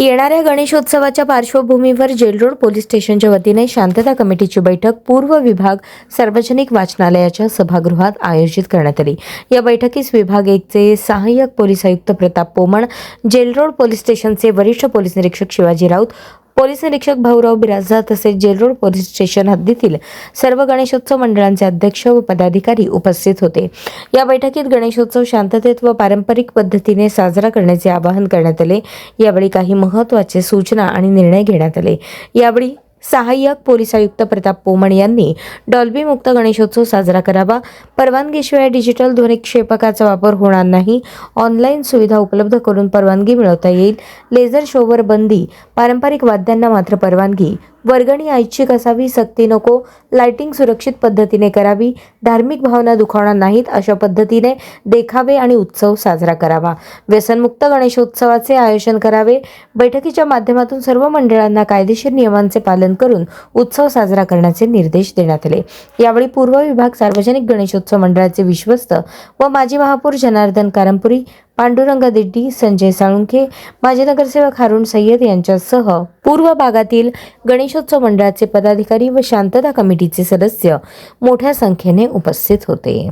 येणाऱ्या गणेशोत्सवाच्या पार्श्वभूमीवर जेलरोड पोलीस स्टेशनच्या वतीने शांतता कमिटीची बैठक पूर्व विभाग सार्वजनिक वाचनालयाच्या सभागृहात आयोजित करण्यात आली. या बैठकीस विभाग एकचे सहाय्यक पोलीस आयुक्त प्रताप पोमण जेलरोड पोलीस स्टेशनचे वरिष्ठ पोलीस निरीक्षक शिवाजी राऊत पोलीस निरीक्षक भाऊराव बिराजदार तसेच जेलरोड पोलीस स्टेशन हद्दीतील सर्व गणेशोत्सव मंडळांचे अध्यक्ष व पदाधिकारी उपस्थित होते. या बैठकीत गणेशोत्सव शांततेत व पारंपरिक पद्धतीने साजरा करण्याचे आवाहन करण्यात आले. यावेळी काही महत्त्वाचे सूचना आणि निर्णय घेण्यात आले. यावेळी सहाय्यक पोलीस आयुक्त प्रताप पोमण यांनी डॉल्बी मुक्त गणेशोत्सव साजरा करावा. परवानगीशिवाय डिजिटल ध्वनिक्षेपकाचा वापर होणार नाही. ऑनलाईन सुविधा उपलब्ध करून परवानगी मिळवता येईल. लेझर शोवर बंदी. पारंपरिक वाद्यांना मात्र परवानगी. वर्गणी ऐच्छिक असावी. सक्ती नको. लाइटिंग सुरक्षित पद्धतीने करावी धार्मिक भावना दुखावणार नाहीत अशा पद्धतीने देखावे आणि उत्सव साजरा करावा. व्यसनमुक्त गणेशोत्सवाचे आयोजन करावे. बैठकीच्या माध्यमातून सर्व मंडळांना कायदेशीर नियमांचे पालन करून उत्सव साजरा करण्याचे निर्देश देण्यात आले. यावेळी पूर्व विभाग सार्वजनिक गणेशोत्सव मंडळाचे विश्वस्त व माजी महापौर जनार्दन कारंपुरी पांडुरंग देड्डी संजय साळुंखे माजी नगरसेवक हारुण सय्यद यांच्यासह पूर्व भागातील गणेशोत्सव मंडळाचे पदाधिकारी व शांतता कमिटी कमिटीचे सदस्य मोठ्या संख्येने उपस्थित होते.